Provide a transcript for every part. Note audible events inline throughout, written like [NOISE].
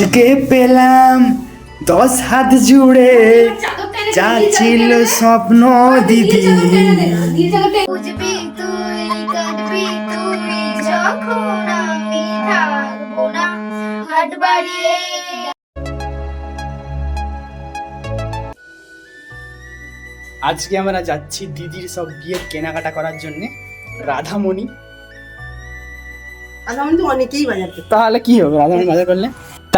আজকে পেলাম দশ হাত জুড়ে। যা ছিল স্বপ্ন দিদি। বুঝবি তুই কাঁদবি তুই যখন আমি থাকব না হাট বাড়িয়ে আজকে আমরা যাচ্ছি দিদির সব বিয়ের কেনাকাটা করার জন্য। রাধামণি। আমি তো অনেকেই বাজাতে। তাহলে কি হবে? রাধামণি বাজার করলে?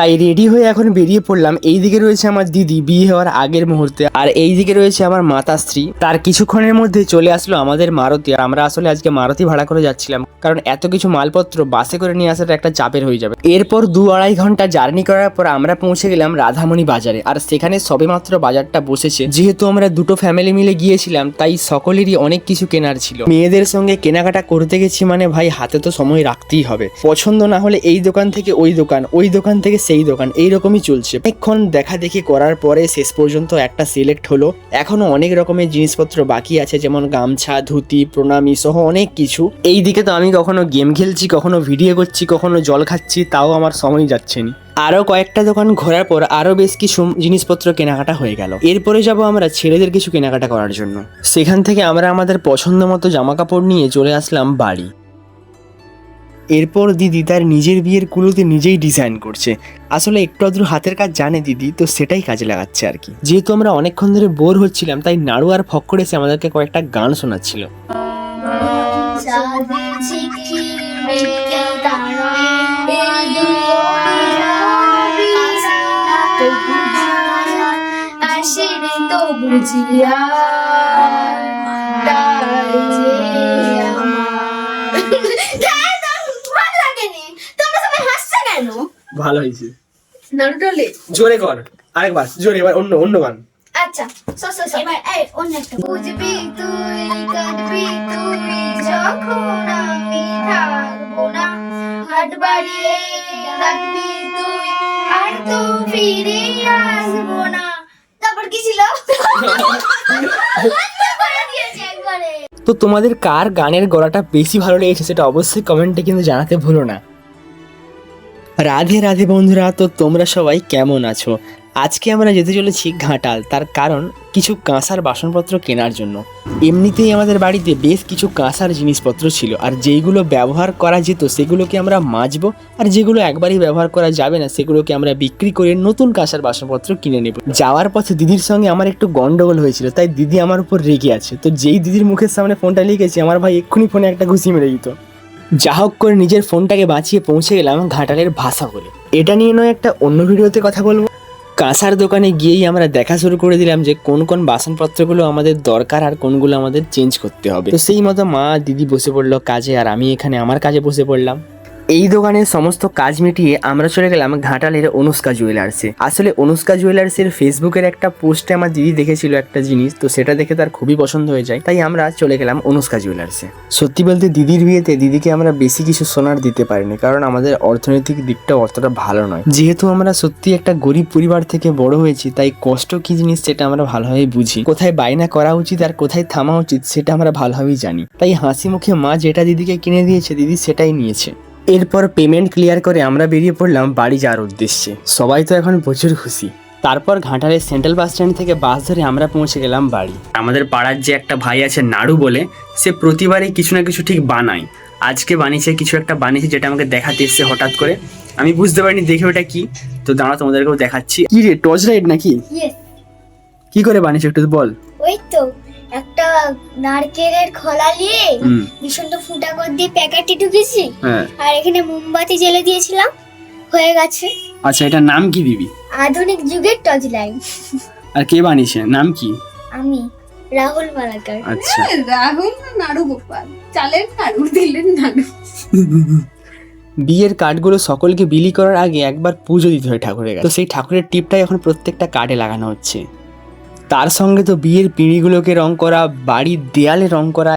তাই রেডি হয়ে এখন বেরিয়ে পড়লাম। এই দিকে রয়েছে আমার দিদি, বিয়ে হওয়ার আগের মুহূর্তে। আর এই দিকে রয়েছে আমার মাতাশ্রী। তার কিছুক্ষণের মধ্যে চলে আসলো আমাদের মারুতি। আর আমরা আসলে আজকে মারুতি ভাড়া করে যাচ্ছিলাম। কারণ এত কিছু মালপত্র বাসে করে নিয়ে আসাটা একটা চাপের হয়ে যাবে। এরপর দু আড়াই ঘণ্টা জার্নি করার পর আমরা পৌঁছে গেলাম রাধামণি বাজারে। আর সেখানে সবেমাত্র বাজারটা বসেছে। যেহেতু আমরা দুটো ফ্যামিলি মিলে গিয়েছিলাম, তাই সকলেরই অনেক কিছু কেনার ছিল। মেয়েদের সঙ্গে কেনাকাটা করতে গেছি মানে ভাই, হাতে তো সময় রাখতেই হবে। পছন্দ না হলে এই দোকান থেকে ওই দোকান ওই দোকান থেকে সেই দোকান। এইরকমই চলছে। অনেকক্ষণ দেখা দেখি করার পরে শেষ পর্যন্ত একটা সিলেক্ট হলো। এখনও অনেক রকমের জিনিসপত্র বাকি আছে, যেমন গামছা, ধুতি, প্রণামী সহ অনেক কিছু। এই দিকে তো আমি কখনো গেম খেলছি, কখনো ভিডিও করছি, কখনো জল খাচ্ছি, তাও আমার সময় যাচ্ছে না। আরও কয়েকটা দোকান ঘোরার পর আরও বেশ কিছু জিনিসপত্র কেনাকাটা হয়ে গেল। এরপরে যাব আমরা ছেলেদের কিছু কেনাকাটা করার জন্য। সেখান থেকে আমরা আমাদের পছন্দ মতো জামা কাপড় নিয়ে চলে আসলাম বাড়ি। এরপর দিদি তার নিজের বিয়ের কুলোতে নিজেই ডিজাইন করছে। আসলে একটু আধটু হাতের কাজ জানে দিদি তো সেটাই কাজে লাগাচ্ছে আর কি। যেহেতু আমরা অনেকক্ষণ ধরে বোর হচ্ছিলাম তাই নাড়ু আর ফক্কর এসে আমাদেরকে কয়েকটা গান শোনাচ্ছিল। [LAUGHS] বুঝিয়া তাই যে আমার হ্যাঁ, না, ভালো লাগেনি তোমরা সবাই হাসছো কেন ভালো হয়েছে। জোরে কর আরেকবার জোরে এবার অন্য অন্য গান। আচ্ছা সো সো সো এবার এই অন্য একটা বুঝবি তুই কাঁদবি তুই যখন আমি থাকব না হাট বাড়িয়ে ডাকবি তুই আর তো ফিরে আসব না। তারপর কি ছিল? হাতটা করে দিয়েছে একবারে। তো তোমাদের কার গানের গলাটা বেশি ভালো লেগেছে সেটা অবশ্যই কমেন্টে কিন্তু জানাতে ভুলো না। রাধে রাধে বন্ধুরা, তো তোমরা সবাই কেমন আছো? আজকে আমরা যেতে চলেছি ঘাটাল, তার কারণ কিছু কাঁসার বাসনপত্র কেনার জন্য। এমনিতেই আমাদের বাড়িতে বেশ কিছু কাঁসার জিনিসপত্র ছিল, আর যেইগুলো ব্যবহার করা যেত, সেগুলোকে আমরা মাজবো, আর যেগুলো একবারই ব্যবহার করা যাবে না, সেগুলোকে আমরা বিক্রি করে নতুন কাঁসার বাসনপত্র কিনে নেব। যাওয়ার পথে দিদির সঙ্গে আমার একটু গন্ডগোল হয়েছিল, তাই দিদি আমার উপর রেগে আছে। তো যেই দিদির মুখের সামনে ফোনটা লিখেছি, আমার ভাই এক্ষুনি ফোনে একটা ঘুষি মেরে দিত। যা হোক করে নিজের ফোনটাকে বাঁচিয়ে পৌঁছে গেলাম ঘাটালের ভাষা বলে এটা নিয়ে নয়, একটা অন্য ভিডিওতে কথা বলব। কাঁসার দোকানে গিয়েই আমরা দেখা শুরু করে দিলাম যে কোন কোন বাসনপত্রগুলো আমাদের দরকার আর কোনগুলো আমাদের চেঞ্জ করতে হবে। তো সেই মতো মা দিদি বসে পড়ল কাজে আর আমি এখানে আমার কাজে বসে পড়লাম। এই দোকানের সমস্ত কাজ মিটিয়ে আমরা চলে গেলাম ঘাটালের অনুষ্কা জুয়েলার্সে। আসলে অনুষ্কা জুয়েলার্সের ফেসবুকের একটা পোস্টে আমার দিদি দেখেছিল একটা জিনিস, তো সেটা দেখে তার খুবই পছন্দ হয়ে যায়। তাই আমরা চলে গেলাম অনুষ্কা জুয়েলার্সে। সত্যি বলতে দিদির বিয়েতে দিদিকে আমরা বেশি কিছু সোনার দিতে পারিনি, কারণ আমাদের অর্থনৈতিক দিকটা অতটা ভালো নয়। যেহেতু আমরা সত্যি একটা গরিব পরিবার থেকে বড় হয়েছি, তাই কষ্ট কি জিনিস সেটা আমরা ভালোভাবে বুঝি। কোথায় বায়না করা উচিত আর কোথায় থামা উচিত সেটা আমরা ভালোভাবেই জানি। তাই হাসি মুখে মা যেটা দিদিকে কিনে দিয়েছে, দিদি সেটাই নিয়েছে। এরপর পেমেন্ট ক্লিয়ার করে আমরা বেরিয়ে পড়লাম বাড়ি যাওয়ার উদ্দেশ্যে। সবাই তো এখন প্রচুর খুশি। তারপর ঘাটালের সেন্ট্রাল বাস স্ট্যান্ড থেকে বাস ধরে আমরা পৌঁছে গেলাম বাড়ি। আমাদের পাড়ার যে একটা ভাই আছে নাড়ু বলে সে প্রতিবারই কিছু না কিছু ঠিক বানায়। আজকে বানিয়েছে কিছু একটা বানিয়েছে যেটা আমাকে দেখাতে এসছে হঠাৎ করে। আমি বুঝতে পারিনি দেখে ওটা কি। তো দাঁড়া তোমাদেরকেও দেখাচ্ছি। কি রে টর্চ লাইট নাকি কি করে বানিয়েছে একটু বল। ওই তো। নারকেলের খোলা নিয়ে ভীষণ ফুটা করে দিয়ে প্যাকেটটি ঢুকেছি। হ্যাঁ। আর এখানে মোমবাতি জ্বেলে দিয়েছিলাম। হয়ে গেছে। আচ্ছা এটার নাম কি দিবি আধুনিক যুগের টর্চ লাইট। আর কে বানিয়েছে? নাম কি? আমি রাহুল মালাকার। আচ্ছা। রাহুল নাড়ু গোপাল। চালের নাড়ু দিলেন নাড়ু। বিয়ের কার্ডগুলো সকলকে বিলি করার আগে একবার পুজো দিতে হয় ঠাকুরের কাছে। তো সেই ঠাকুরের টিপটাই এখন প্রত্যেকটা কার্ডে লাগানো হচ্ছে। তার সঙ্গে তো বিয়ের পিঁড়িগুলোকে রং করা বাড়ির দেয়ালে রং করা।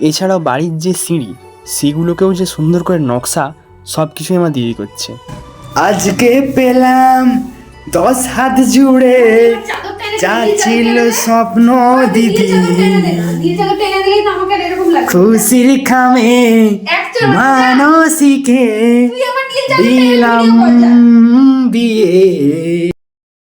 এছাড়াও বাড়ির যে সিঁড়ি সেগুলোকেও যে সুন্দর করে নকশা সব কিছুই আমার দিদি করছে। আজকে পেলাম দশ হাত জুড়ে যা ছিল স্বপ্ন দিদি। খুশির খামে মানসিকে দিলাম। বিয়ে।